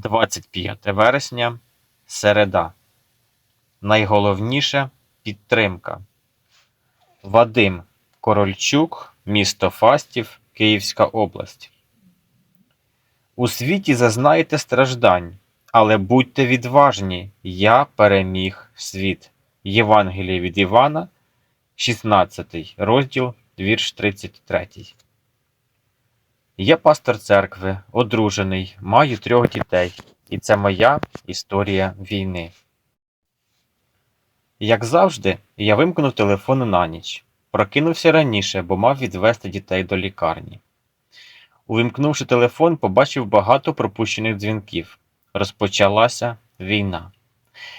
25 вересня, середа. Найголовніше підтримка. Вадим Корольчук, місто Фастів, Київська область. У світі зазнаєте страждань, але будьте відважні, я переміг світ. Євангеліє від Івана, 16 розділ, вірш 33. Я пастор церкви, одружений, маю трьох дітей, і це моя історія війни. Як завжди, я вимкнув телефон на ніч. Прокинувся раніше, бо мав відвести дітей до лікарні. Увімкнувши телефон, побачив багато пропущених дзвінків. Розпочалася війна.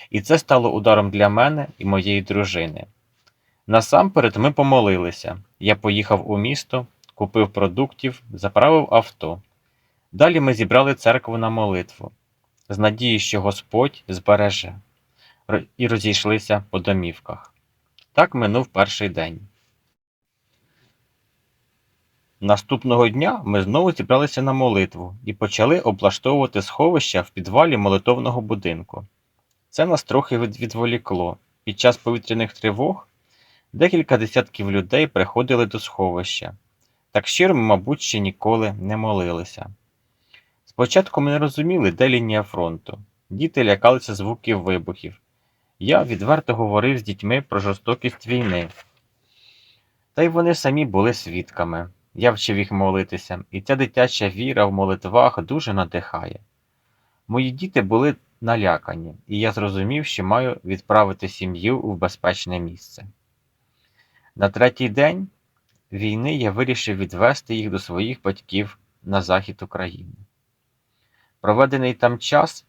І це стало ударом для мене і моєї дружини. Насамперед ми помолилися. Я поїхав у місто, купив продуктів, заправив авто. Далі ми зібрали церкву на молитву, з надією, що Господь збереже, і розійшлися по домівках. Так минув перший день. Наступного дня ми знову зібралися на молитву і почали облаштовувати сховища в підвалі молитовного будинку. Це нас трохи відволікло. Під час повітряних тривог декілька десятків людей приходили до сховища. Так щиро мабуть, ще ніколи не молилися. Спочатку ми не розуміли, де лінія фронту. Діти лякалися звуків вибухів. Я відверто говорив з дітьми про жорстокість війни. Та й вони самі були свідками. Я вчив їх молитися, і ця дитяча віра в молитвах дуже надихає. Мої діти були налякані, і я зрозумів, що маю відправити сім'ю в безпечне місце. На третій день війни я вирішив відвести їх до своїх батьків на захід України. Проведений там час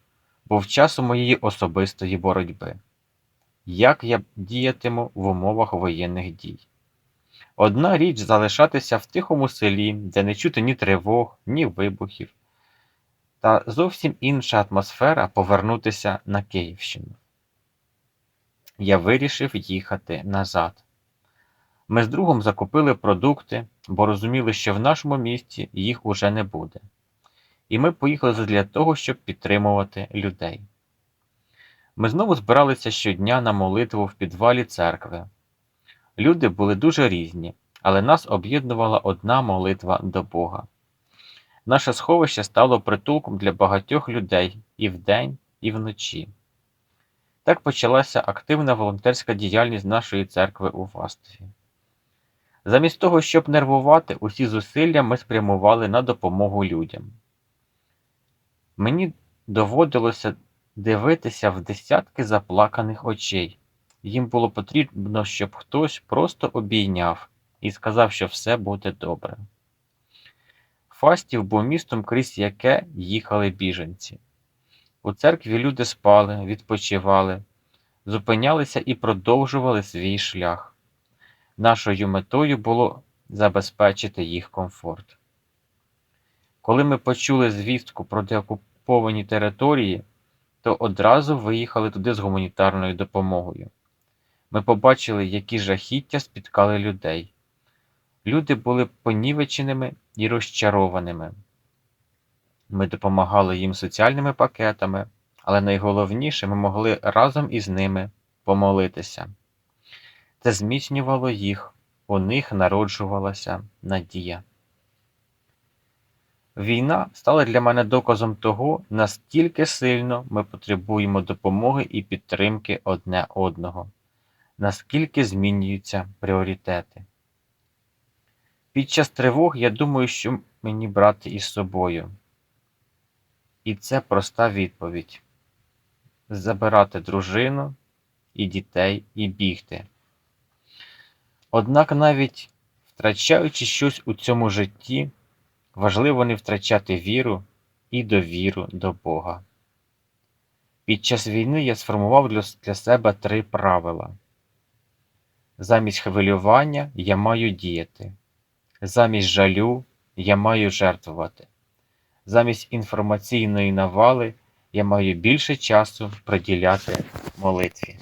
був часом моєї особистої боротьби. Як я діятиму в умовах воєнних дій? Одна річ залишатися в тихому селі, де не чути ні тривог, ні вибухів, та зовсім інша атмосфера повернутися на Київщину. Я вирішив їхати назад. Ми з другом закупили продукти, бо розуміли, що в нашому місті їх уже не буде. І ми поїхали для того, щоб підтримувати людей. Ми знову збиралися щодня на молитву в підвалі церкви. Люди були дуже різні, але нас об'єднувала одна молитва до Бога. Наше сховище стало притулком для багатьох людей і вдень, і вночі. Так почалася активна волонтерська діяльність нашої церкви у Фастові. Замість того, щоб нервувати, усі зусилля ми спрямували на допомогу людям. Мені доводилося дивитися в десятки заплаканих очей. Їм було потрібно, щоб хтось просто обійняв і сказав, що все буде добре. Фастів був містом, крізь яке їхали біженці. У церкві люди спали, відпочивали, зупинялися і продовжували свій шлях. Нашою метою було забезпечити їх комфорт. Коли ми почули звістку про деокуповані території, то одразу виїхали туди з гуманітарною допомогою. Ми побачили, які жахіття спіткали людей. Люди були понівеченими і розчарованими. Ми допомагали їм соціальними пакетами, але найголовніше ми могли разом із ними помолитися. Це зміцнювало їх, у них народжувалася надія. Війна стала для мене доказом того, наскільки сильно ми потребуємо допомоги і підтримки одне одного, наскільки змінюються пріоритети. Під час тривог я думаю, що мені брати із собою. І це проста відповідь: забирати дружину і дітей і бігти. Однак навіть втрачаючи щось у цьому житті, важливо не втрачати віру і довіру до Бога. Під час війни я сформував для, себе три правила. Замість хвилювання я маю діяти, замість жалю я маю жертвувати, замість інформаційної навали я маю більше часу приділяти молитві.